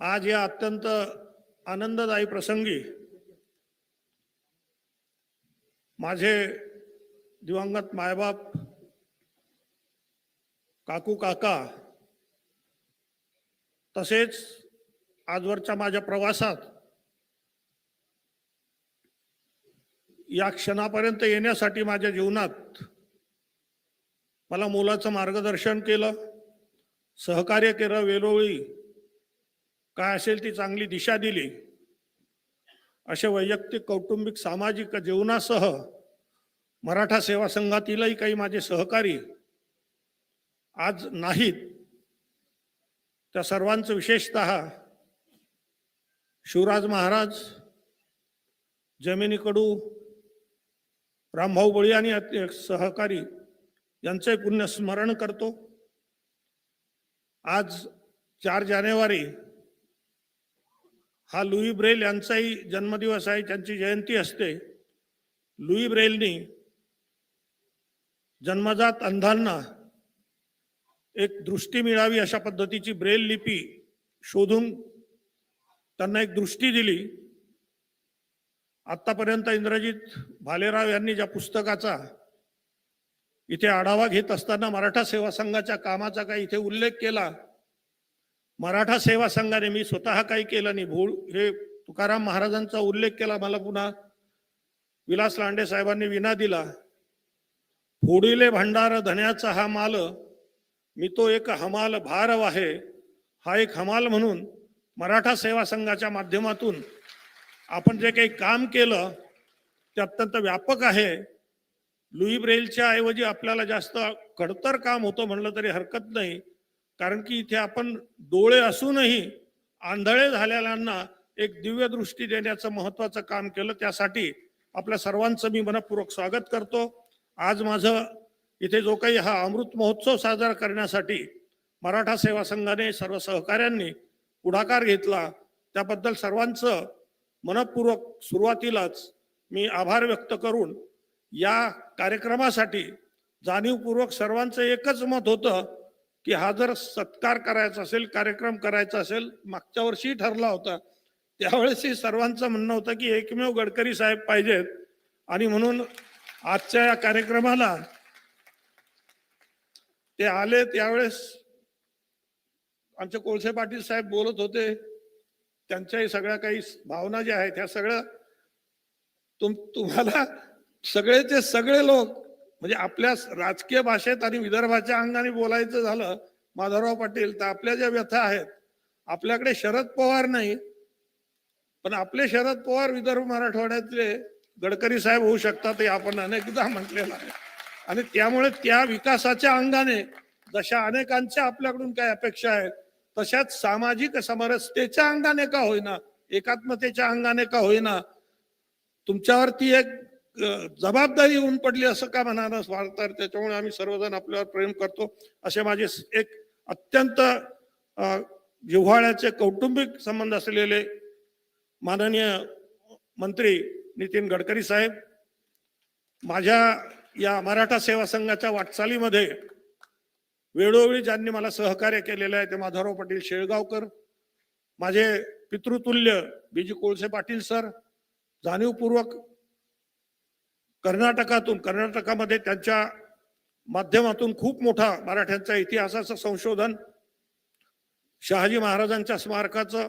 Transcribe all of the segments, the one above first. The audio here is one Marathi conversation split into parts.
आज या अत्यंत आनंददायी प्रसंगी माझे दिवंगत मायबाप काकू काका तसेच आजवरच्या माझ्या प्रवासात या क्षणापर्यंत येण्यासाठी माझ्या जीवनात मला मोलाचं मार्गदर्शन केलं सहकार्य केलं वेळोवेळी. काय असेल ती चांगली दिशा दिली. अशा वैयक्तिक कौटुंबिक सामाजिक जीवनासह मराठा सेवा संघातीलही काही माझे सहकारी आज नाहीत. त्या सर्वांचं विशेषत शिवराज महाराज जमिनी कडू रामभाऊ बळी आणि सहकारी यांचे पुण्य स्मरण करतो. आज चार जानेवारी हा लुई ब्रेल यांचाही जन्मदिवस आहे त्यांची जयंती असते. लुई ब्रेलनी जन्मजात अंधांना एक दृष्टी मिळावी अशा पद्धतीची ब्रेल लिपी शोधून त्यांना एक दृष्टी दिली. आत्तापर्यंत इंद्रजित भालेराव यांनी ज्या पुस्तकाचा इथे आढावा घेत असताना मराठा सेवा संघाच्या कामाचा काही इथे उल्लेख केला मराठा सेवा संघाने मी स्वतः काही केलं नाही. भूळ हे तुकाराम महाराजांचा उल्लेख केला मला पुन्हा. विलास लांडे साहेबांनी विना दिला. फोडिले भंडार धन्याचा हा माल मी तो एक हमाल भारव आहे. हा एक हमाल म्हणून मराठा सेवा संघाच्या माध्यमातून आपण जे काही काम केलं ते अत्यंत व्यापक आहे. लुई ब्रेलच्या ऐवजी आपल्याला जास्त खडतर काम होतं म्हणलं तरी हरकत नाही. कारण की इथे आपण डोळे असूनही आंधळे झालेल्यांना एक दिव्य दृष्टी देण्याचं महत्वाचं काम केलं. त्यासाठी आपल्या सर्वांचं मी मनपूर्वक स्वागत करतो. आज माझं इथे जो काही हा अमृत महोत्सव साजरा करण्यासाठी मराठा सेवा संघाने सर्व सहकाऱ्यांनी पुढाकार घेतला. त्याबद्दल सर्वांचं मनपूर्वक सुरुवातीलाच मी आभार व्यक्त करून या कार्यक्रमासाठी जाणीवपूर्वक सर्वांचं एकच मत होतं. की हा जर सत्कार करायचा असेल कार्यक्रम करायचा असेल मागच्या वर्षी ठरला होता. त्यावेळेसही सर्वांचं म्हणणं होतं की एकमेव गडकरी साहेब पाहिजेत. आणि म्हणून आजच्या या कार्यक्रमाला ते आले. त्यावेळेस आमचे कोळसे पाटील साहेब बोलत होते. त्यांच्याही सगळ्या काही भावना ज्या आहेत ह्या सगळ्या तुम तुम्हाला सगळेचे सगळे लोक म्हणजे आपल्या राजकीय भाषेत आणि विदर्भाच्या अंगाने बोलायचं झालं माधवराव पाटील तर आपल्या ज्या व्यथा आहेत आपल्याकडे शरद पवार नाही पण आपले शरद पवार विदर्भ मराठवाड्यातले गडकरी साहेब होऊ शकतात हे आपण अनेकदा म्हटलेलं आहे. आणि त्यामुळे त्या विकासाच्या अंगाने जशा अनेकांच्या आपल्याकडून काय अपेक्षा आहेत तशाच सामाजिक समरसतेच्या अंगाने का होईना एकात्मतेच्या अंगाने का होईना तुमच्यावरती एक जबाबदारी येऊन पडली असं का म्हणाला तर त्याच्यामुळे आम्ही सर्वजण आपल्यावर प्रेम करतो. असे माझे एक अत्यंत जिव्हाळ्याचे कौटुंबिक संबंध असलेले माननीय मंत्री नितीन गडकरी साहेब माझ्या या मराठा सेवा संघाच्या वाटचालीमध्ये वेळोवेळी ज्यांनी मला सहकार्य केलेलं आहे ते माधवराव पाटील शेळगावकर माझे पितृतुल्य बीजी कोळसे पाटील सर जाणीवपूर्वक कर्नाटकातून कर्नाटकामध्ये त्यांच्या माध्यमातून खूप मोठा मराठ्यांचा इतिहासाचं संशोधन शहाजी महाराजांच्या स्मारकाचं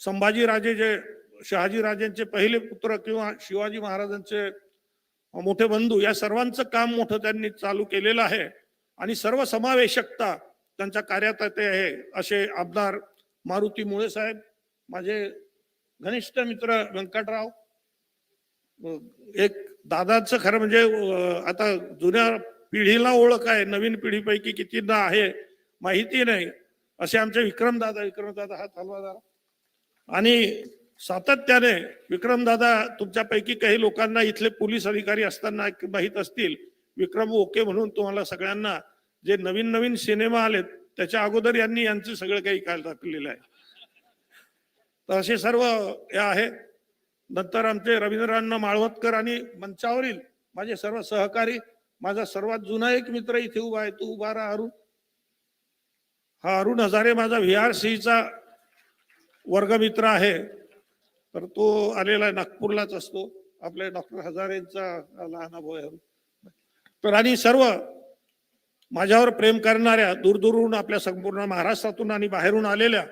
संभाजीराजे जे शहाजीराजेंचे पहिले पुत्र किंवा शिवाजी महाराजांचे मोठे बंधू या सर्वांचं काम मोठं त्यांनी चालू केलेलं आहे. आणि सर्व समावेशकता त्यांच्या कार्यात ते आहे असे आमदार मारुती मुळे साहेब माझे घनिष्ठ मित्र व्यंकटराव एक दादाचं खरं म्हणजे आता जुन्या पिढीला ओळख आहे नवीन पिढीपैकी कितींना आहे माहिती नाही. असे आमचे विक्रमदादा विक्रमदादा हा हलवा आणि सातत्याने विक्रमदादा तुमच्यापैकी काही लोकांना इथले पोलीस अधिकारी असताना माहीत असतील. विक्रम ओके म्हणून तुम्हाला सगळ्यांना जे नवीन नवीन सिनेमा आलेत त्याच्या अगोदर यांनी यांचं सगळं काही काल टाकलेलं आहे. तर असे सर्व हे आहे नंतर आमचे रवींद्रांना माळवतकर आणि मंचावरील माझे सर्व सहकारी माझा सर्वात जुना एक मित्र इथे उभा आहे तू उभा राहा अरुण. हा अरुण हजारे माझा व्ही आर सीचा वर्गमित्र आहे. तर तो आलेला आहे नागपूरलाच असतो. आपले डॉक्टर हजारेंचा लहान भाऊ आहे तर आणि सर्व माझ्यावर प्रेम करणाऱ्या दूरदूरून आपल्या संपूर्ण महाराष्ट्रातून आणि बाहेरून आलेल्या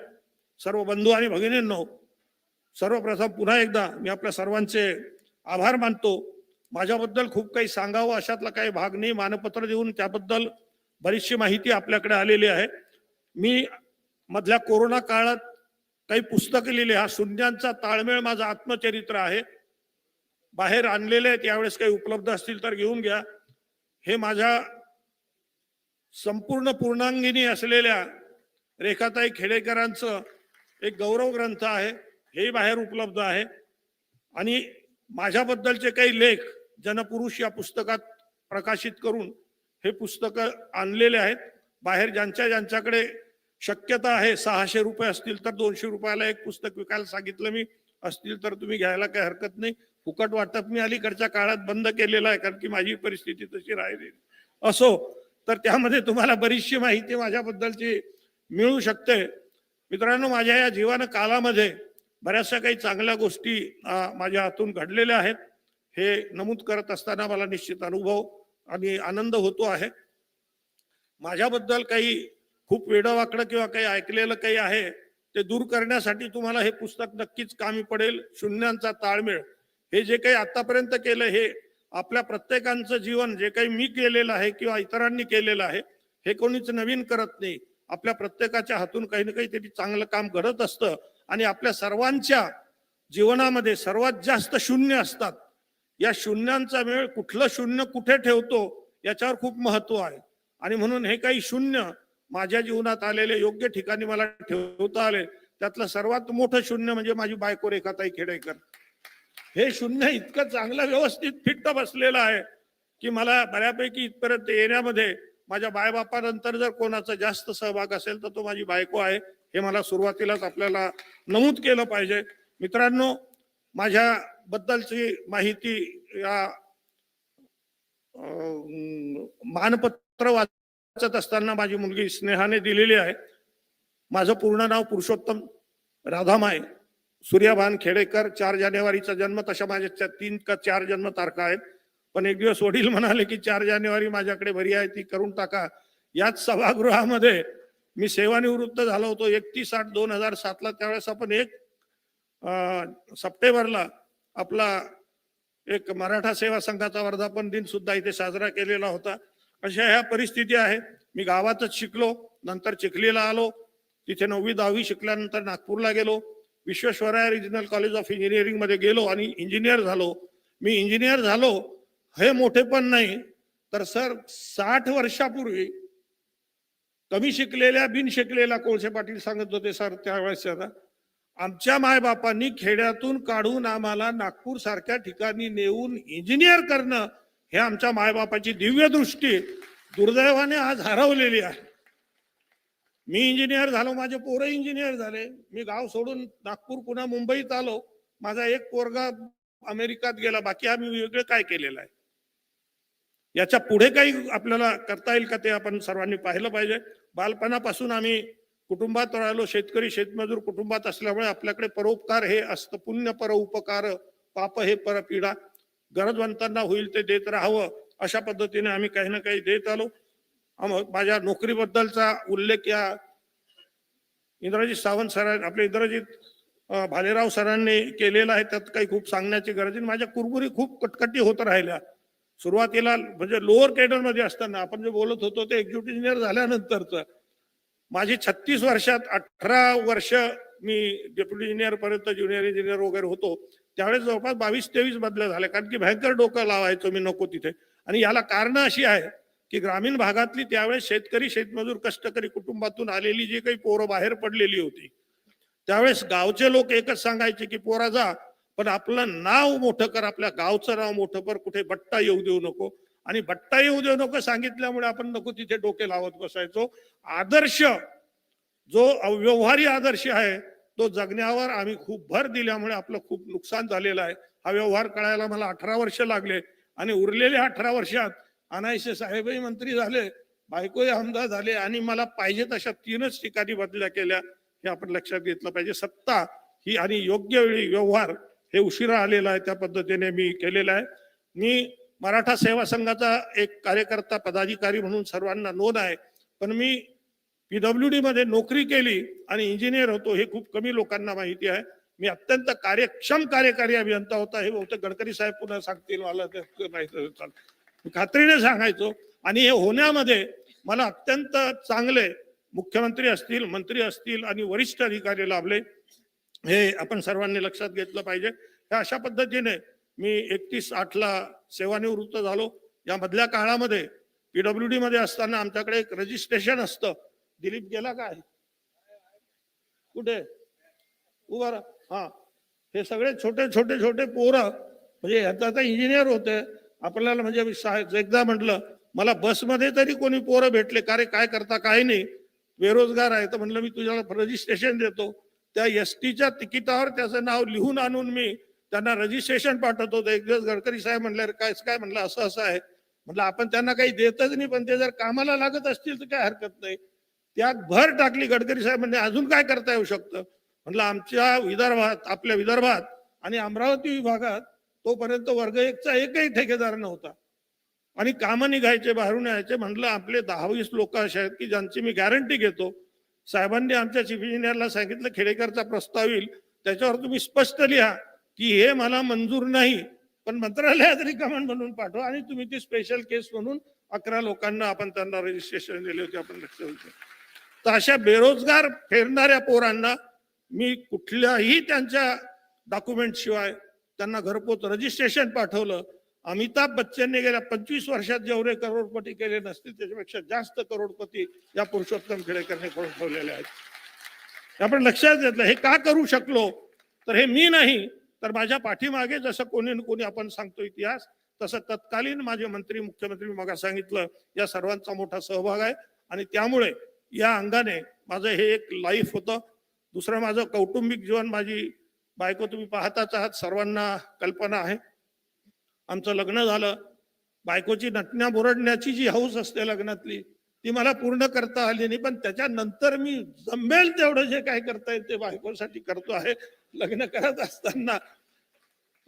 सर्व बंधू आणि भगिनींनो सर्वप्रथम पुन्हा एकदा मी आपल्या सर्वांचे आभार मानतो. माझ्याबद्दल खूप काही सांगावं अशातला काही भाग नाही. मानपत्र देऊन त्याबद्दल बरीचशी माहिती आपल्याकडे आलेली आहे. मी मधल्या कोरोना काळात काही पुस्तकं लिहिली. हा शून्यांचा ताळमेळ माझं आत्मचरित्र आहे. बाहेर आणलेले आहेत. यावेळेस काही उपलब्ध असतील तर घेऊन घ्या. हे माझ्या संपूर्ण पूर्णांगिनी असलेल्या रेखाताई खेडेकरांचं एक गौरव ग्रंथ आहे. हेही बाहेर उपलब्ध आहे. आणि माझ्याबद्दलचे काही लेख जनपुरुष या पुस्तकात प्रकाशित करून हे पुस्तक आणलेले आहेत. बाहेर ज्यांच्या ज्यांच्याकडे शक्यता आहे सहाशे रुपये असतील तर दोनशे रुपयाला एक पुस्तक विकायला सांगितलं मी. असतील तर तुम्ही घ्यायला काही हरकत नाही. फुकट वाटप मी अलीकडच्या काळात बंद केलेलं आहे कारण की माझी परिस्थिती तशी राहिली असो तर त्यामध्ये तुम्हाला बरीचशी माहिती माझ्याबद्दलची मिळू शकते. मित्रांनो माझ्या या जीवन कालामध्ये बऱ्याचशा काही चांगल्या गोष्टी माझ्या हातून घडलेल्या आहेत. हे नमूद करत असताना मला निश्चित अनुभव आणि आनंद होतो आहे. माझ्याबद्दल काही खूप वेडवाकडं किंवा काही ऐकलेलं काही आहे ते दूर करण्यासाठी तुम्हाला हे पुस्तक नक्कीच कामी पडेल. शून्यांचा ताळमेळ. हे जे काही आतापर्यंत केलं हे आपल्या प्रत्येकांचं जीवन जे काही मी केलेलं आहे किंवा इतरांनी केलेलं आहे हे कोणीच नवीन करत नाही. आपल्या प्रत्येकाच्या हातून काही ना काही तरी चांगलं काम घडत असतं. आणि आपल्या सर्वांच्या जीवनामध्ये सर्वात जास्त शून्य असतात. या शून्यांचा वेळ कुठलं शून्य कुठे ठेवतो याच्यावर खूप महत्त्व आहे. आणि म्हणून हे काही शून्य माझ्या जीवनात आलेले योग्य ठिकाणी मला ठेवता आले त्यातलं सर्वात मोठं शून्य म्हणजे माझी बायको रेखाताई खेडेकर. हे शून्य इतकं चांगलं व्यवस्थित फिट्ट बसलेलं आहे की मला बऱ्यापैकी इथपर्यंत येण्यामध्ये माझ्या बायबापानंतर जर कोणाचा जास्त सहभाग असेल तर तो माझी बायको आहे. हे मला सुरुवातीलाच आपल्याला नमूद केलं पाहिजे. मित्रांनो माझ्या बद्दलची माहिती या मानपत्र वाचत असताना माझी मुलगी स्नेहाने दिलेली आहे. माझं पूर्ण नाव पुरुषोत्तम राधामाय सूर्यभान खेडेकर चार जानेवारीचा जन्म तशा माझ्या तीन का चार जन्म तारखा आहेत. पण एक दिवस वडील म्हणाले की चार जानेवारी माझ्याकडे बरी आहे ती करून टाका. याच सभागृहामध्ये मी सेवानिवृत्त झालो होतो एकतीस आठ दोन हजार सातला त्यावेळेस आपण एक सप्टेंबरला आपला एक मराठा सेवा संघाचा वर्धापन दिन सुद्धा इथे साजरा केलेला होता. अशा ह्या परिस्थिती आहे. मी गावातच शिकलो नंतर चिखलीला आलो. तिथे नववी दहावी शिकल्यानंतर नागपूरला गेलो. विश्वेश्वराया रिजनल कॉलेज ऑफ इंजिनिअरिंगमध्ये गेलो आणि इंजिनियर झालो. मी इंजिनियर झालो हे मोठे पण नाही तर सर साठ वर्षापूर्वी कमी शिकलेल्या बिन शिकलेल्या कोळसे पाटील सांगत होते सर त्यावेळेस आमच्या मायबापांनी खेड्यातून काढून आम्हाला नागपूर सारख्या ठिकाणी नेऊन इंजिनियर करणं हे आमच्या मायबापाची दिव्य दृष्टी दुर्दैवाने आज हरवलेली आहे. मी इंजिनियर झालो माझे पोरं इंजिनियर झाले. मी गाव सोडून नागपूर पुन्हा मुंबईत आलो. माझा एक पोरगा अमेरिकात गेला बाकी आम्ही वेगळे काय केलेलं आहे? याच्यापुढे काही आपल्याला करता येईल का ते आपण सर्वांनी पाहिलं पाहिजे. बालपणापासून आम्ही कुटुंबात राहिलो शेतकरी शेतमजूर कुटुंबात असल्यामुळे आपल्याकडे परोपकार हे असतं. पुण्य पर उपकार पाप हे परपीडा गरजवंतांना होईल ते देत राहावं अशा पद्धतीने आम्ही काही ना काही देत आलो. माझ्या नोकरीबद्दलचा उल्लेख या इंद्रजीत सावंत सरां आपले इंद्रजित भालेराव सरांनी केलेला आहे. त्यात काही खूप सांगण्याची गरज नाही. माझ्या कुरबुरी खूप कटकटी होत राहिल्या. सुरुवातीला म्हणजे लोअर कॅडरमध्ये असताना आपण जे बोलत होतो ते एक्झिक्युटिव्ह इंजिनियर झाल्यानंतरचं माझी छत्तीस वर्षात अठरा वर्ष मी डेप्युटी इंजिनियर पर्यंत ज्युनियर इंजिनियर वगैरे होतो. त्यावेळेस जवळपास बावीस तेवीस बदल्या झाल्या कारण की भयंकर डोकं लावायचो मी नको तिथे. आणि याला कारण अशी आहे की ग्रामीण भागातली त्यावेळेस शेतकरी शेतमजूर कष्टकरी कुटुंबातून आलेली जी काही पोरं बाहेर पडलेली होती त्यावेळेस गावचे लोक एकच सांगायचे की पोरा जा पण आपलं नाव मोठं कर आपल्या गावचं नाव मोठं कर कुठे बट्टा येऊ देऊ नको. आणि बट्टा येऊ देऊ नको सांगितल्यामुळे आपण नको तिथे डोके लावत बसायचो. आदर्श जो व्यवहारी आदर्श आहे तो जगण्यावर आम्ही खूप भर दिल्यामुळे आपलं खूप नुकसान झालेलं आहे. हा व्यवहार कळायला मला अठरा वर्ष लागले आणि उरलेल्या अठरा वर्षात अनायसे साहेबही मंत्री झाले बायकोही आमदार झाले आणि मला पाहिजे तशा तीनच ठिकाणी बदल्या केल्या हे आपण लक्षात घेतलं पाहिजे. सत्ता ही आणि योग्य वेळी व्यवहार हे उशिरा आलेलं आहे त्या पद्धतीने मी केलेलं आहे. मी मराठा सेवा संघाचा एक कार्यकर्ता पदाधिकारी म्हणून सर्वांना नोंद आहे. पण मी पीडब्ल्यू डी मध्ये नोकरी केली आणि इंजिनियर होतो हे खूप कमी लोकांना माहिती आहे. मी अत्यंत कार्यक्षम कार्यकारी अभियंता होता हे बहुतेक गडकरी साहेब पुन्हा सांगतील मला माहिती खात्रीने सांगायचो. आणि हे होण्यामध्ये मला अत्यंत चांगले मुख्यमंत्री असतील मंत्री असतील आणि वरिष्ठ अधिकारी लाभले. हे आपण सर्वांनी लक्षात घेतलं पाहिजे. ह्या अशा पद्धतीने मी एकतीस आठला सेवानिवृत्त झालो. या मधल्या काळामध्ये पीडब्ल्यू डी मध्ये असताना आमच्याकडे एक रजिस्ट्रेशन असतं. दिलीप गेला काय कुठे? उभा हा. हे सगळे छोटे छोटे छोटे पोरं म्हणजे ह्याचा आता इंजिनियर होते. आपल्याला म्हणजे मी एकदा म्हटलं मला बसमध्ये तरी कोणी पोरं भेटले. का रे काय करता काय नाही. बेरोजगार आहे. तर म्हणलं मी तुझ्याला रजिस्ट्रेशन देतो. त्या एस टीच्या तिकिटावर त्याचं नाव लिहून आणून मी त्यांना रजिस्ट्रेशन पाठवत. होतो एक दिवस गडकरी साहेब म्हणले काय काय म्हणलं? असं असं आहे. म्हटलं आपण त्यांना काही देतच नाही पण ते जर कामाला लागत असतील तर काय हरकत नाही. त्यात भर टाकली गडकरी साहेब म्हणजे अजून काय करता येऊ शकतं? म्हटलं आमच्या विदर्भात आपल्या विदर्भात आणि अमरावती विभागात तोपर्यंत वर्ग एकचा एकही ठेकेदार नव्हता. आणि कामं निघायचे बाहेरून यायचे. म्हटलं आपले दहावीस लोक असे आहेत की ज्यांची मी गॅरंटी घेतो साहेबांनी आमच्या चीफ इंजिनियरला सांगितलं खेडेकरचा प्रस्ताव येईल. त्याच्यावर तुम्ही स्पष्ट लिहा की हे मला मंजूर नाही. पण मंत्रालयात रिकमेंड म्हणून पाठवा आणि तुम्ही ती स्पेशल केस म्हणून अकरा लोकांना आपण त्यांना रजिस्ट्रेशन दिले होते आपण लक्ष होते तर अशा बेरोजगार फेरणाऱ्या पोरांना मी कुठल्याही त्यांच्या डॉक्युमेंट शिवाय त्यांना घरपोच रजिस्ट्रेशन पाठवलं. अमिताभ बच्चनने गेल्या पंचवीस वर्षात जेवढे करोडपती केले नसतील त्याच्यापेक्षा जास्त करोडपती या पुरुषोत्तम खेडेकरने करून ठेवलेले आहेत. आपण लक्षात घेतलं हे का करू शकलो? तर हे मी नाही तर माझ्या पाठीमागे जसं कोणी न कोणी आपण सांगतो इतिहास तसं तत्कालीन माझे मंत्री मुख्यमंत्री मग सांगितलं या सर्वांचा मोठा सहभाग आहे. आणि त्यामुळे या अंगाने माझं हे एक लाईफ होतं. दुसरं माझं कौटुंबिक जीवन माझी बायको तुम्ही पाहताच आहात सर्वांना कल्पना आहे. आमचं लग्न झालं. बायकोची नटण्या बोरडण्याची जी हौस असते लग्नातली ती मला पूर्ण करता आली नाही. पण त्याच्यानंतर मी जमेल तेवढं जे काय करता येईल ते बायकोसाठी करतो आहे. लग्न करत असताना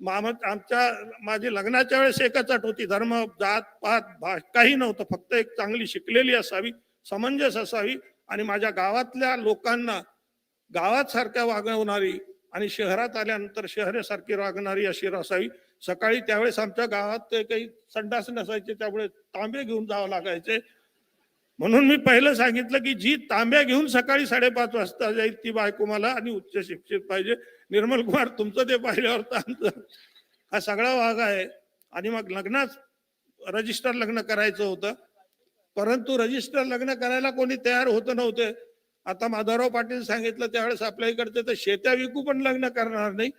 मामा आमच्या माझी लग्नाच्या वेळेस एकच अट होती. धर्म जात पात भाष काही नव्हतं. फक्त एक चांगली शिकलेली असावी समंजस असावी. आणि माझ्या गावातल्या लोकांना गावात सारख्या वागवणारी आणि शहरात आल्यानंतर शहरासारखी वागणारी अशी असावी सकाळी त्यावेळेस आमच्या गावात ते काही संडास नसायचे त्यामुळे तांबे घेऊन जावं लागायचे. म्हणून मी पहिलं सांगितलं की जी तांब्या घेऊन सकाळी साडेपाच वाजता जाईल ती बायको मला आणि उच्च शिक्षित पाहिजे. निर्मल कुमार तुमचं ते पाहिल्यावर तर आमचं हा सगळा भाग आहे. आणि मग लग्नात रजिस्टर लग्न करायचं होतं. परंतु रजिस्टर लग्न करायला कोणी तयार होत नव्हते. आता माधवराव पाटील सांगितलं त्यावेळेस आपल्या इकडचे तर शेत्या विकू पण लग्न करणार नाही.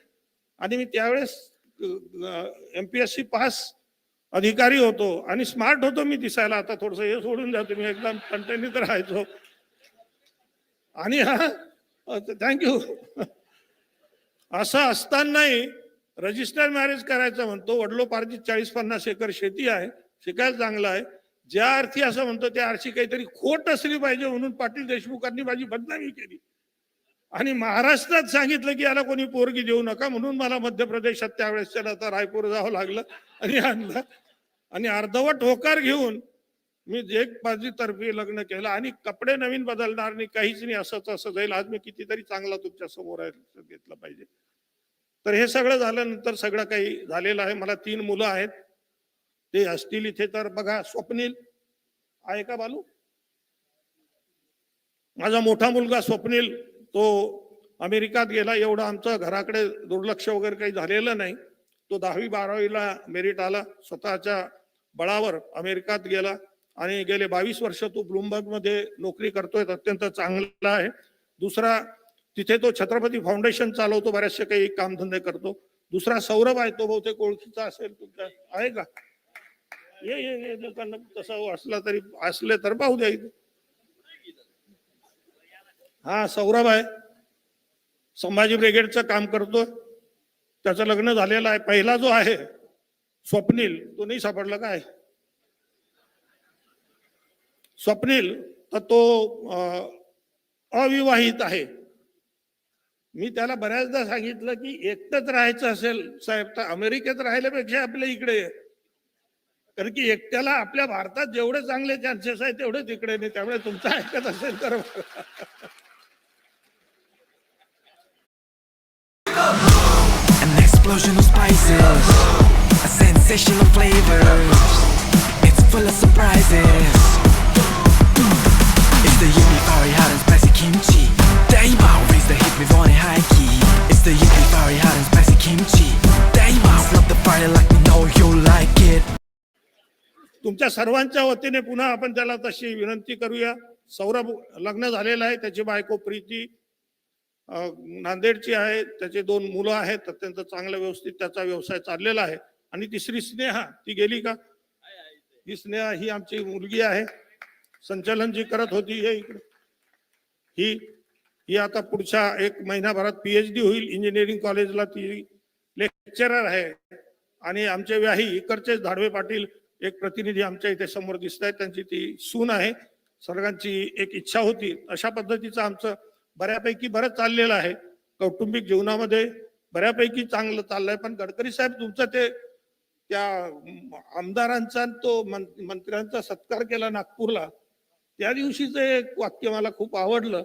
आणि मी त्यावेळेस M P S C pass अधिकारी होतो आणि स्मार्ट होतो मी दिसायला. आता थोडस हे सोडून जातो मी एकदम कंटेनित राहायचो हो. आणि हा थँक्यू असं असतानाही रजिस्टर मॅरेज करायचं म्हणतो. वडलोपार्जित चाळीस पन्नास एकर शेती आहे शिकायला चांगलं आहे. ज्या अर्थी असं म्हणतो त्या अर्थी काहीतरी खोट असली पाहिजे म्हणून पाटील देशमुखांनी माझी बदनामी केली. आणि महाराष्ट्रात सांगितलं की याला कोणी पोरगी देऊ नका म्हणून मला मध्य प्रदेशात त्यावेळेस त्याला आता रायपूर जावं लागलं. आणि आणलं. आणि अर्धवट होकार घेऊन मी एक बाजूतर्फी लग्न केलं. आणि कपडे नवीन बदलणार नाही काहीच नाही असंच असं जाईल आज मी कितीतरी चांगला तुमच्यासमोर आहे घेतलं पाहिजे. तर हे सगळं झाल्यानंतर सगळं काही झालेलं आहे. मला तीन मुलं आहेत. ते असतील इथे तर बघा स्वप्नील. आहे का बालू? माझा मोठा मुलगा स्वप्नील. तो अमेरिकात गेला एवढं आमचं घराकडे दुर्लक्ष वगैरे काही झालेलं नाही. तो दहावी बारावीला मेरिट आला स्वतःच्या बळावर अमेरिकात गेला आणि गेले बावीस वर्ष तो ब्लुमबर्गमध्ये नोकरी करतोय अत्यंत चांगला आहे. दुसरा तिथे तो छत्रपती फाउंडेशन चालवतो बऱ्याचशे काही कामधंदे करतो. दुसरा सौरभ आहे तो बहुतेक ओळखीचा असेल तुमच्या आहे का? ये ये ये तसं असला तरी असले तर पाहू द्या इथे. हा सौरभ आहे. संभाजी ब्रिगेडचं काम करतो त्याचं लग्न झालेलं आहे. पहिला जो आहे स्वप्नील तो नाही सापडला काय स्वप्नील तर तो अविवाहित आहे. मी त्याला बऱ्याचदा सांगितलं की एकटंच राहायचं असेल साहेब तर अमेरिकेत राहिल्यापेक्षा आपल्या इकडे कारण की एकट्याला आपल्या भारतात जेवढे चांगले चान्सेस आहेत तेवढे तिकडे नाही त्यामुळे तुमचं ऐकत असेल तर explosion of spices, a sensation of flavors. It's full of surprises. It's the Yumifari hot and spicy kimchi. Daima raise the heat with on high key. It's the Yumifari hot and spicy kimchi. Daima love the fire like we know you like it. तुमच्या सर्वांच्या वतीने पुन्हा आपण त्याला तशी विनंती करूया सौरभ लग्न झालेलं आहे त्याची बायको प्रीती नांदेडची आहे त्याचे दोन मुलं आहेत अत्यंत चांगला व्यवस्थित त्याचा व्यवसाय चाललेला आहे. आणि तिसरी स्नेहा ती गेली का? ही स्नेहा ही आमची मुलगी आहे. संचलन जी करत होती हे इकडे. ही ही आता पुढच्या एक महिनाभरात पीएचडी होईल इंजिनिअरिंग कॉलेजला ती लेक्चरर आहे. आणि आमचे व्याही इकडचेच धाडवे पाटील एक प्रतिनिधी आमच्या इथे समोर दिसत आहेत त्यांची ती सून आहे. सर्वांची एक इच्छा होती. अशा पद्धतीचं आमचं बऱ्यापैकी बरं चाललेलं आहे. कौटुंबिक जीवनामध्ये बऱ्यापैकी चांगलं चाललंय. पण गडकरी साहेब तुमचं ते त्या आमदारांचा आणि तो मं- मंत्र्यांचा सत्कार केला नागपूरला त्या दिवशीच एक वाक्य मला खूप आवडलं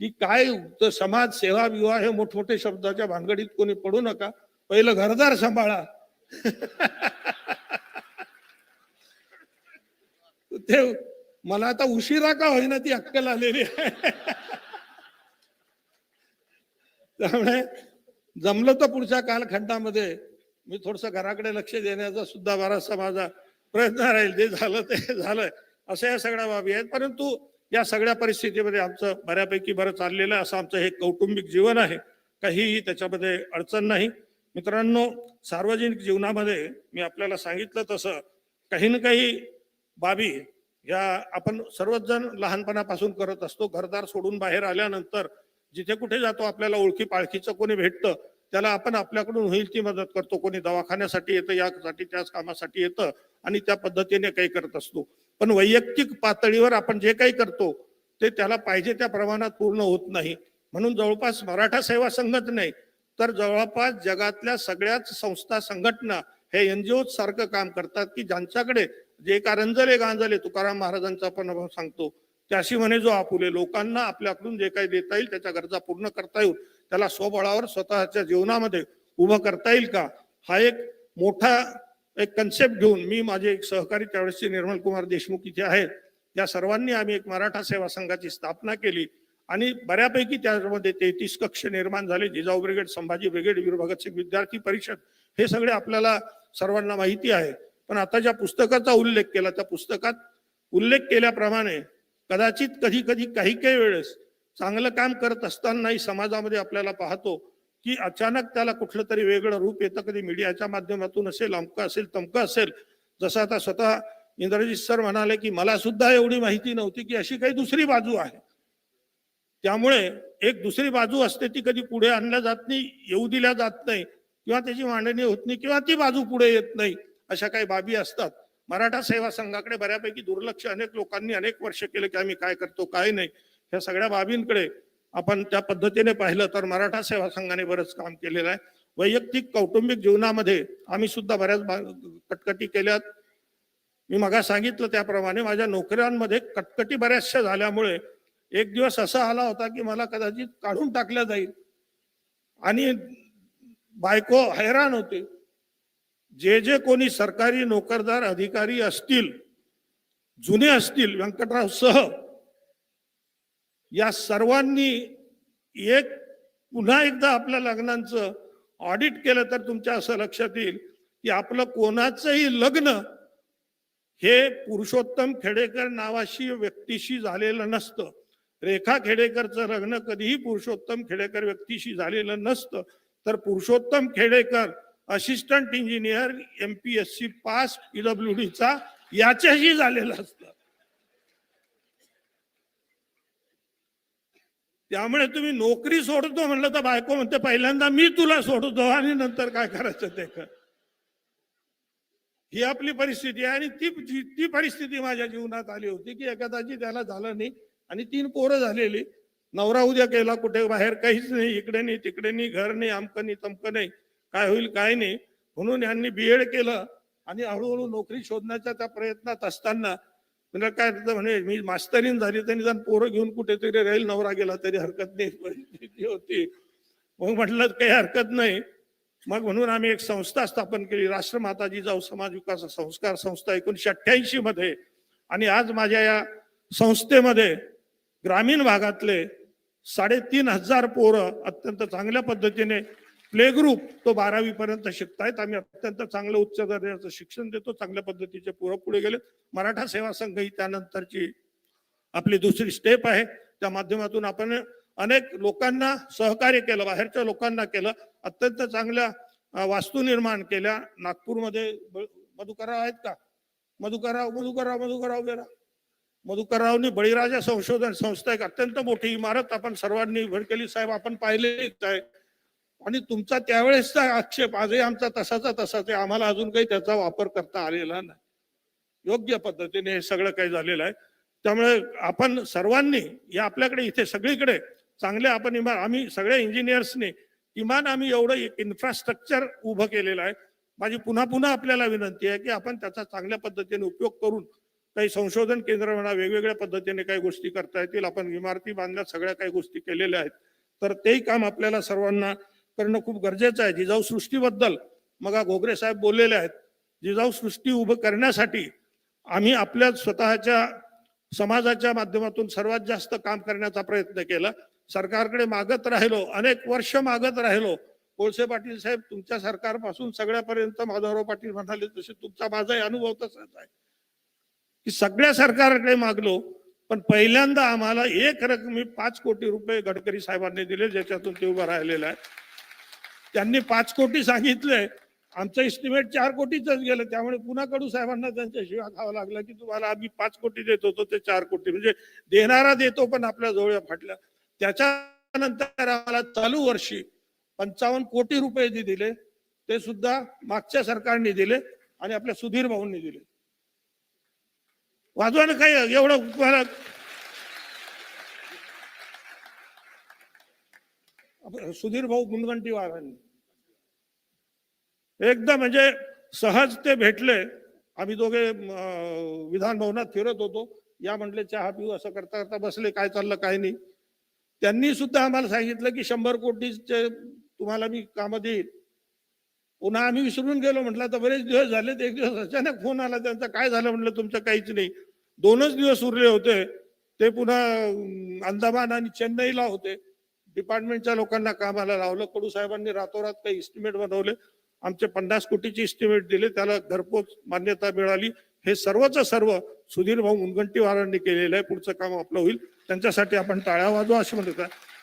की काय समाज सेवा विवाह हे मोठमोठे शब्दाच्या भानगडीत कोणी पडू नका. पहिलं घरदार सांभाळा. ते मला आता उशिरा का होईना ती अक्कल आलेली आहे? त्यामुळे जमलं तर पुढच्या कालखंडामध्ये मी थोडस घराकडे लक्ष देण्याचा सुद्धा बराचसा माझा प्रयत्न राहील. जे झालं ते झालं. अशा या सगळ्या बाबी आहेत. परंतु या सगळ्या परिस्थितीमध्ये आमचं बऱ्यापैकी बरं चाललेलं आहे. असं आमचं हे कौटुंबिक जीवन आहे. काहीही त्याच्यामध्ये अडचण नाही. मित्रांनो सार्वजनिक जीवनामध्ये मी आपल्याला सांगितलं तसं काही ना काही बाबी या आपण सर्वच जण लहानपणापासून करत असतो. घरदार सोडून बाहेर आल्यानंतर जिथे कुठे जातो आपल्याला ओळखी पाळखीचं कोणी भेटतं त्याला आपण आपल्याकडून होईल ती मदत करतो. कोणी दवाखान्यासाठी येतं यासाठी त्याच कामासाठी येतं आणि त्या पद्धतीने काही करत असतो. पण वैयक्तिक पातळीवर आपण जे काही करतो ते त्याला पाहिजे त्या प्रमाणात पूर्ण होत नाही. म्हणून जवळपास मराठा सेवा संघच नाही तर जवळपास जगातल्या सगळ्याच संस्था संघटना हे एनजीओ सारखं काम करतात की ज्यांच्याकडे जे कारंजले गांजले तुकाराम महाराजांचा पण सांगतो. त्याशी म्हणे जो आपुले लोकांना आपल्याकडून जे काही देता येईल त्याच्या गरजा पूर्ण करता येईल त्याला स्वबळावर स्वतःच्या जीवनामध्ये उभं करता येईल का? हा एक मोठा एक कन्सेप्ट घेऊन मी माझे एक सहकारी त्यावेळेसचे निर्मल कुमार देशमुख इथे आहेत. या सर्वांनी आम्ही एक मराठा सेवा संघाची स्थापना केली आणि बऱ्यापैकी त्यामध्ये तेहतीस कक्ष निर्माण झाले. जिजाऊ ब्रिगेड संभाजी ब्रिगेड वीर भगतसिंग विद्यार्थी परिषद हे सगळे आपल्याला सर्वांना माहिती आहे. पण आता ज्या पुस्तकाचा उल्लेख केला त्या पुस्तकात उल्लेख केल्याप्रमाणे कदाचित कधी कधी काही काही वेळेस चांगलं काम करत असतानाही समाजामध्ये आपल्याला पाहतो की अचानक त्याला कुठलं तरी वेगळं रूप येतं. कधी मीडियाच्या माध्यमातून असेल अमकं असेल तमकं असेल. जसं आता स्वतः इंद्रजित सर म्हणाले की मला सुद्धा एवढी माहिती नव्हती की अशी काही दुसरी बाजू आहे. त्यामुळे एक दुसरी बाजू असते ती कधी पुढे आणल्या जात नाही येऊ दिल्या जात नाही. किंवा त्याची मांडणी होत नाही किंवा ती बाजू पुढे येत नाही. अशा काही बाबी असतात. मराठा सेवा संघाकडे बऱ्यापैकी दुर्लक्ष अनेक लोकांनी अनेक वर्ष केलं की आम्ही काय करतो काय नाही. ह्या सगळ्या बाबींकडे आपण त्या पद्धतीने पाहिलं तर मराठा सेवा संघाने बरंच काम केलेलं आहे. वैयक्तिक कौटुंबिक जीवनामध्ये आम्ही सुद्धा बऱ्याच कटकटी केल्यात. मी मगा सांगितलं त्याप्रमाणे माझ्या नोकऱ्यांमध्ये कटकटी बऱ्याचशा झाल्यामुळे एक दिवस असा आला होता की मला कदाचित काढून टाकलं जाईल. आणि बायको हैराण होते. जे जे कोणी सरकारी नोकरदार अधिकारी असतील जुने असतील व्यंकटराव सह या सर्वांनी एक पुन्हा एकदा आपल्या लग्नांचं ऑडिट केलं तर तुमच्या असं लक्षात येईल की आपलं कोणाचंही लग्न हे पुरुषोत्तम खेडेकर नावाशी व्यक्तीशी झालेलं नसतं. रेखा खेडेकरचं लग्न कधीही पुरुषोत्तम खेडेकर व्यक्तीशी झालेलं नसतं. तर Purushottam Khedekar assistant engineer M P S C pass PW डीचा याच्याशी झालेला असतं. त्यामुळे तुम्ही नोकरी सोडतो म्हणलं तर बायको म्हणते पहिल्यांदा मी तुला सोडतो आणि नंतर काय करायचं ते कर. ही आपली परिस्थिती आहे आणि ती ती परिस्थिती माझ्या जीवनात आली होती की एखादाची त्याला झालं नाही आणि तीन पोरं झालेली. नवरा उद्या केला कुठे बाहेर काहीच नाही इकडे नाही तिकडे नाही घर नाही आमकं नाही तमकं नाही. काय होईल काय नाही. म्हणून यांनी बी एड केलं आणि हळूहळू नोकरी शोधण्याच्या त्या प्रयत्नात असताना म्हणजे काय म्हणे मी मास्तरीन झाली तर निदान पोरं घेऊन कुठेतरी राहील नवरा गेला तरी हरकत नाही परिस्थिती होती. मग म्हटलं काही हरकत नाही. मग म्हणून आम्ही एक संस्था स्थापन केली राष्ट्रमाताजी जाऊ समाज विकास संस्कार संस्था एकोणीशे अठ्ठ्याऐंशी मध्ये. आणि आज माझ्या या संस्थेमध्ये ग्रामीण भागातले साडेतीन हजार पोरं अत्यंत चांगल्या पद्धतीने प्ले ग्रुप तो बारावी पर्यंत शिकतायत. आम्ही अत्यंत चांगलं उच्च दर्जाचं शिक्षण देतो. चांगल्या पद्धतीचे पोरं पुढे गेले मराठा सेवा संघ ही त्यानंतरची आपली दुसरी स्टेप आहे. त्या माध्यमातून आपण अनेक लोकांना सहकार्य केलं बाहेरच्या लोकांना केलं. अत्यंत चांगल्या वास्तू निर्माण केल्या. नागपूरमध्ये मधुकरराव आहेत का? मधुकरराव मधुकरराव मधुकरराव गेला मधुकररावनी बळीराजा संशोधन संस्था एक अत्यंत मोठी इमारत आपण सर्वांनी भडकेली केली. साहेब आपण पाहिलेच आहे. आणि तुमचा त्यावेळेसचा आक्षेप आजही आमचा तसाचा तसाच आहे. आम्हाला अजून काही त्याचा वापर करता आलेला नाही. योग्य पद्धतीने हे सगळं काही झालेलं आहे. त्यामुळे आपण सर्वांनी या आपल्याकडे इथे सगळीकडे चांगले आपण इमान आम्ही सगळ्या इंजिनियर्सनी किमान आम्ही एवढं इन्फ्रास्ट्रक्चर उभं केलेलं आहे. माझी पुन्हा पुन्हा आपल्याला विनंती आहे की आपण त्याचा चांगल्या पद्धतीने उपयोग करून काही संशोधन केंद्र म्हणा वेगवेगळ्या पद्धतीने काही गोष्टी करता येतील. आपण इमारती बांधल्या सगळ्या काही गोष्टी केलेल्या आहेत. तर तेही काम आपल्याला सर्वांना करणं खूप गरजेचं आहे. जिजाऊ सृष्टीबद्दल मग घोगरे साहेब बोललेले आहेत. जिजाऊ सृष्टी उभं करण्यासाठी आम्ही आपल्या स्वतःच्या समाजाच्या माध्यमातून सर्वात जास्त काम करण्याचा प्रयत्न केला. सरकारकडे मागत राहिलो अनेक वर्ष मागत राहिलो. कोळसे पाटील साहेब तुमच्या सरकारपासून सगळ्यापर्यंत माधवराव पाटील म्हणाले तसे तुमचा माझाही अनुभव तसाच आहे. की सगळ्या सरकारकडे मागलो पण पहिल्यांदा आम्हाला एक रकमी पाच कोटी रुपये गडकरी साहेबांनी दिले ज्याच्यातून ते उभं राहिलेलं आहे. त्यांनी पाच कोटी सांगितले. आमचं इस्टिमेट चार कोटीच गेलं. त्यामुळे पुन्हा कडू साहेबांना त्यांच्या शिवा खावं लागलं की तुम्हाला आम्ही पाच कोटी देत होतो ते चार कोटी. म्हणजे देणारा देतो पण आपल्या जवळ फाटल्या. त्याच्यानंतर आम्हाला चालू वर्षी पंचावन्न कोटी रुपये जे दिले. ते सुद्धा मागच्या सरकारने दिले आणि आपल्या सुधीर भाऊंनी दिले. वाजवानं काही एवढं मला सुधीर भाऊ मुनगंटीवारांनी एकदम म्हणजे सहज ते भेटले. आम्ही दोघे विधान भवनात फिरत होतो. या म्हटले चहा पिऊ असं करता करता बसले काय चाललं काय नाही. त्यांनी सुद्धा आम्हाला सांगितलं की शंभर कोटीचे तुम्हाला मी कामं देईल पुन्हा आम्ही विसरून गेलो. म्हटलं आता बरेच दिवस झाले एक दिवस अचानक फोन आला त्यांचा. काय झालं? म्हटलं तुमचं काहीच नाही. दोनच दिवस उरले होते. ते पुन्हा अंदमान आणि चेन्नईला होते. डिपार्टमेंटच्या लोकांना कामाला लावलं. कडू साहेबांनी रातोरात काही इस्टिमेट बनवले. आमचे पन्नास कोटीचे इस्टिमेट दिले त्याला घरपोच मान्यता मिळाली. हे सर्वच सर्व सुधीर भाऊ मुनगंटीवारांनी केलेलं आहे. पुढचं काम आपलं होईल. त्यांच्यासाठी आपण टाळ्या वाजवा असे म्हणत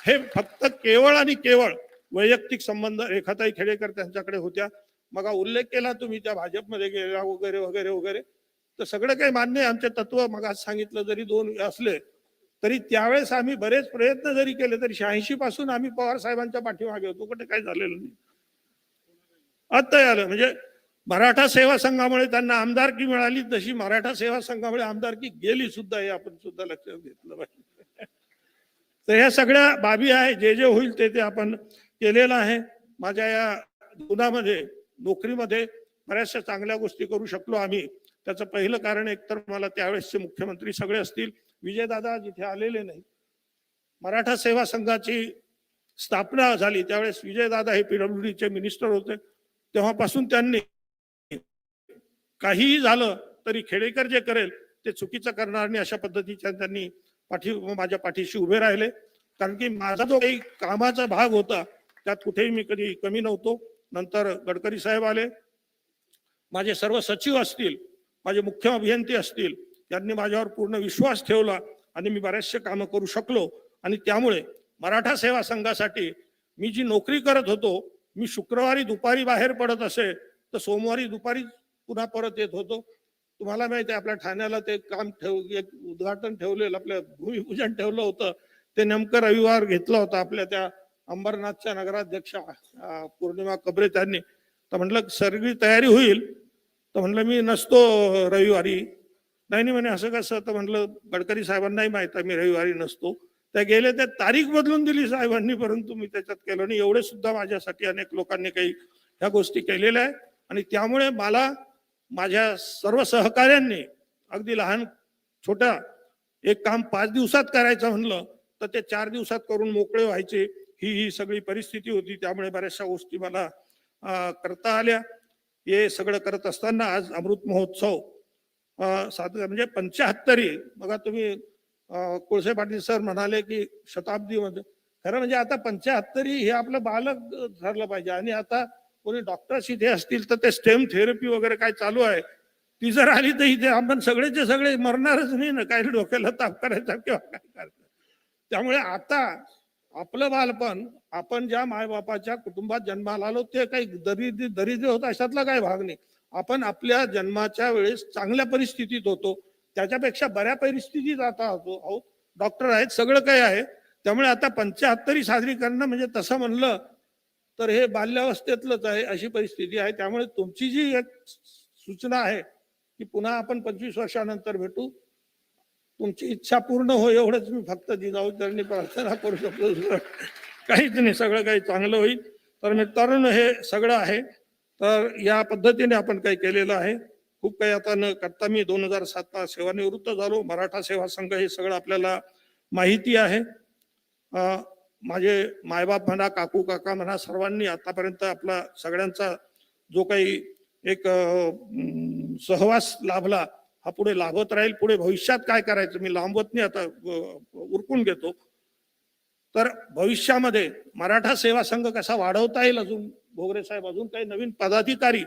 हे फक्त केवळ आणि केवळ वैयक्तिक संबंध रेखाताई खेडेकर त्यांच्याकडे होत्या. मग उल्लेख केला तुम्ही त्या भाजपमध्ये गेला वगैरे वगैरे वगैरे. तर सगळं काही मान्य आहे. आमचे तत्व मग आज सांगितलं जरी दोन असले तरी त्यावेळेस आम्ही बरेच प्रयत्न जरी केले तरी शहाऐंशी पासून आम्ही पवार साहेबांच्या पाठीमागे होतो. कुठे काही झालेलं नाही. आत्ता आलं. म्हणजे मराठा सेवा संघामुळे त्यांना आमदारकी मिळाली तशी मराठा सेवा संघामुळे आमदारकी गेली सुद्धा हे आपण सुद्धा लक्षात घेतलं पाहिजे. तर ह्या सगळ्या बाबी आहे जे जे होईल ते ते आपण केलेलं आहे. माझ्या या जीवनामध्ये नोकरीमध्ये बऱ्याचशा चांगल्या गोष्टी करू शकलो आम्ही. त्याचं पहिलं कारण एकतर मला त्यावेळेसचे मुख्यमंत्री सगळे असतील. विजयदादा जिथे आलेले नाही. मराठा सेवा संघाची स्थापना झाली त्यावेळेस विजयदादा हे पीडब्ल्यूडीचे मिनिस्टर होते. तेव्हापासून त्यांनी काहीही झालं तरी खेडेकर जे करेल ते चुकीचं करणार नाही अशा पद्धतीच्या त्यांनी पाठी माझ्या पाठीशी उभे राहिले. कारण की माझा जो काही कामाचा भाग होता त्यात कुठेही मी कधी कमी नव्हतो. नंतर गडकरी साहेब आले. माझे सर्व सचिव असतील माझे मुख्य अभियंते असतील त्यांनी माझ्यावर पूर्ण विश्वास ठेवला आणि मी बरेचसे कामं करू शकलो. आणि त्यामुळे मराठा सेवा संघासाठी मी जी नोकरी करत होतो मी शुक्रवारी दुपारी बाहेर पडत असे तर सोमवारी दुपारी पुन्हा परत येत होतो. तुम्हाला माहिती आहे आपल्या ठाण्याला ते काम ठेव एक उद्घाटन ठेवलेलं आपलं भूमिपूजन ठेवलं होतं. ते नेमकं रविवार घेतलं होतं आपल्या त्या अंबरनाथच्या नगराध्यक्ष पौर्णिमा कबरे त्यांनी. तर म्हटलं सगळी तयारी होईल. तर म्हणलं मी नसतो रविवारी. नाही नाही म्हणे असं कसं? तर म्हटलं गडकरी साहेबांनाही माहीत आहे मी रविवारी नसतो. त्या गेले ते तारीख बदलून दिली साहेबांनी परंतु मी त्याच्यात केलं आणि एवढे सुद्धा माझ्यासाठी अनेक लोकांनी काही ह्या गोष्टी केलेल्या आहे आणि त्यामुळे मला माझ्या सर्व सहकाऱ्यांनी अगदी लहान छोट्या एक काम पाच दिवसात करायचं म्हणलं तर ते चार दिवसात करून मोकळे व्हायचे. ही ही सगळी परिस्थिती होती. त्यामुळे बऱ्याचशा गोष्टी मला करता आल्या. हे सगळं करत असताना आज अमृत महोत्सव साध म्हणजे पंच्याहत्तरी बघा तुम्ही कोळसे पाटील सर म्हणाले की शताब्दीमध्ये. खरं म्हणजे आता पंच्याहत्तरी हे आपलं बालक ठरलं पाहिजे. आणि आता कोणी डॉक्टर्स इथे असतील तर ते स्टेम थेरपी वगैरे काय चालू आहे. ती जर आली तर इथे आपण सगळेचे सगळे मरणारच नाही ना. काही डोक्याला ताप करायचा किंवा काय करायचं. त्यामुळे आता आपलं बालपण आपण ज्या मायबापाच्या कुटुंबात जन्माला आलो ते काही दरिद्र दरिद्र होत अशातला काही भाग नाही. आपण आपल्या जन्माच्या वेळेस चांगल्या परिस्थितीत होतो. त्याच्यापेक्षा बऱ्या परिस्थितीत आता होतो आहोत. डॉक्टर आहेत. सगळं काही आहे. त्यामुळे आता पंच्याहत्तरी साजरी करणं म्हणजे तसं म्हणलं तर हे बाल्यावस्थेतलंच आहे अशी परिस्थिती आहे. त्यामुळे तुमची जी एक सूचना आहे की पुन्हा आपण पंचवीस वर्षानंतर भेटू तुमची इच्छा पूर्ण हो एवढंच मी फक्त जिजाऊ प्रार्थना करू शकतो. दुसरं काहीच नाही. सगळं काही चांगलं होईल. तर मित्रांनो हे सगळं आहे. तर या पद्धतीने आपण काही केलेलं आहे. खूप काही आता न करता मी दोन हजार सातला सेवानिवृत्त झालो. मराठा सेवा संघ हे सगळं आपल्याला माहिती आहे. माझे मायबाप म्हणा काकू काका म्हणा सर्वांनी आतापर्यंत आपला सगळ्यांचा जो काही एक सहवास लाभला हा पुढे लाभत राहील. पुढे भविष्यात काय करायचं मी लांबवत नाही आता उरकून घेतो. तर भविष्यामध्ये मराठा सेवा संघ कसा वाढवता येईल अजून भोगरे साहेब अजून काही नवीन पदाधिकारी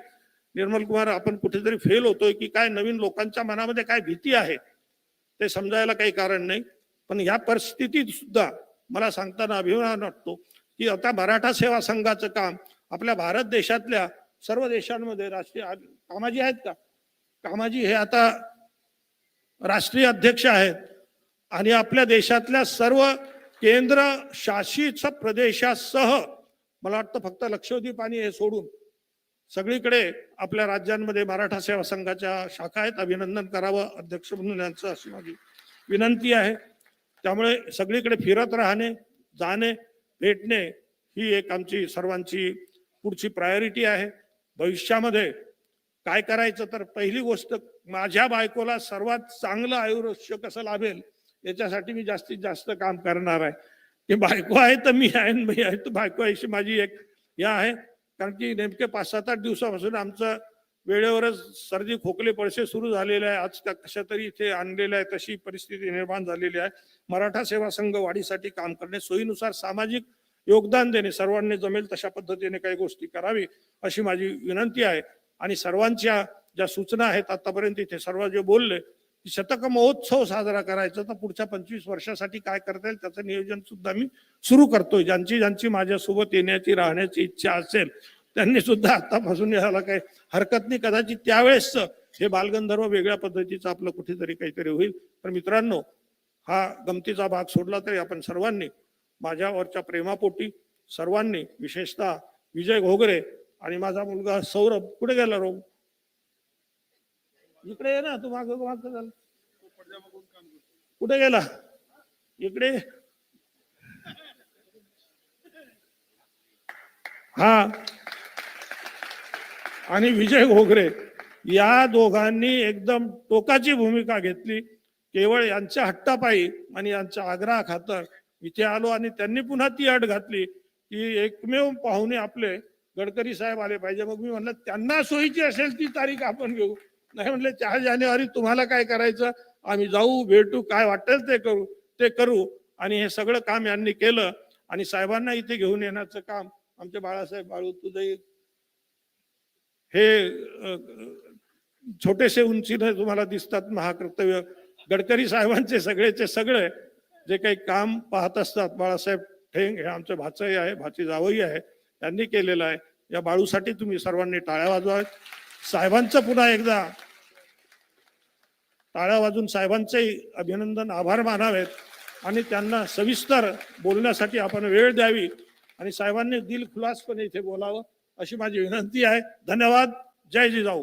निर्मल कुमार आपण कुठेतरी फेल होतोय की काय नवीन लोकांच्या मनामध्ये काय भीती आहे ते समजायला काही कारण नाही. पण ह्या परिस्थितीत सुद्धा मला सांगताना अभिमान वाटतो की आता मराठा सेवा संघाचं काम आपल्या भारत देशातल्या सर्व देशांमध्ये राष्ट्रीय कामाजी आहेत का? कामाजी हे आता राष्ट्रीय अध्यक्ष आहेत आणि आपल्या देशातल्या सर्व केंद्र शासित प्रदेशासह मला वाटतं फक्त लक्षद्वीप आणि हे सोडून सगळीकडे आपल्या राज्यांमध्ये मराठा सेवा संघाच्या शाखा आहेत. अभिनंदन करावं अध्यक्ष म्हणून यांचं अशी माझी विनंती आहे. त्यामुळे सगळीकडे फिरत राहणे जाणे भेटणे ही एक आमची सर्वांची पुढची प्रायोरिटी आहे. भविष्यामध्ये काय करायचं तर पहिली गोष्ट माझ्या बायकोला सर्वात चांगलं आयुष्य कसं लाभेल याच्यासाठी मी जास्तीत जास्त काम करणार आहे. की बायको आहे तर मी आहे आणि आहे. तर बायको आहे अशी माझी एक या आहे. कारण की नेमके पाच सात आठ दिवसापासून आमचं वेळेवरच सर्दी खोकले पडसे सुरू झालेले आहे. आज त्या कशा तरी इथे आणलेलं आहे तशी परिस्थिती निर्माण झालेली आहे. मराठा सेवा संघ वाढीसाठी काम करणे सोयीनुसार सामाजिक योगदान देणे सर्वांनी जमेल तशा पद्धतीने काही गोष्टी करावी अशी माझी विनंती आहे. आणि सर्वांच्या ज्या सूचना आहेत आतापर्यंत इथे सर्व जे बोलले शतक महोत्सव साजरा करायचा तर पुढच्या पंचवीस वर्षासाठी काय करता येईल त्याचं नियोजन सुद्धा मी सुरू करतोय. ज्यांची ज्यांची माझ्यासोबत येण्याची राहण्याची इच्छा असेल त्यांनी सुद्धा आतापासून याला काही हरकत नाही. कदाचित त्यावेळेस हे बालगंधर्व वेगळ्या पद्धतीचं आपलं कुठेतरी काहीतरी होईल. तर मित्रांनो हा गमतीचा भाग सोडला तरी आपण सर्वांनी माझ्यावरच्या प्रेमापोटी सर्वांनी विशेषतः विजय घोगरे आणि माझा मुलगा सौरभ कुठे गेला रोग इकडे ये ना तू माग माग झालं कुठे गेला? इकडे. ये. हा. आणि विजय घोगरे या दोघांनी एकदम टोकाची भूमिका घेतली. केवळ यांच्या हट्टापायी आणि यांच्या आग्रहा खातर इथे आलो आणि त्यांनी पुन्हा ती अट घातली की एकमेव पाहुणे आपले गडकरी साहेब आले पाहिजे. मग मी म्हणलं त्यांना सोयीची असेल ती तारीख आपण घेऊ. नाही म्हणले चार जानेवारी तुम्हाला काय करायचं? आम्ही जाऊ भेटू काय वाटेल ते करू ते करू. आणि हे सगळं काम यांनी केलं. आणि साहेबांना इथे घेऊन येण्याचं काम आमचे बाळासाहेब बाळू तुझे हे छोटेसे उंचीने तुम्हाला दिसतात महाकर्तव्य. गडकरी साहेबांचे सगळेचे सगळे जे काही काम पाहत असतात बाळासाहेब ठेंग हे आमचे भाचही आहे भाची जावई आहे त्यांनी केलेलं आहे. या बाळूसाठी तुम्ही सर्वांनी टाळ्या वाजवाव्यात. साहेबांचं पुन्हा एकदा टाळ्या वाजून साहेबांचेही अभिनंदन आभार मानावेत. आणि त्यांना सविस्तर बोलण्यासाठी आपण वेळ द्यावी आणि साहेबांनी दिलखुलासपणे इथे बोलावं अशी माझी विनंती आहे. धन्यवाद. जय जिजाऊ.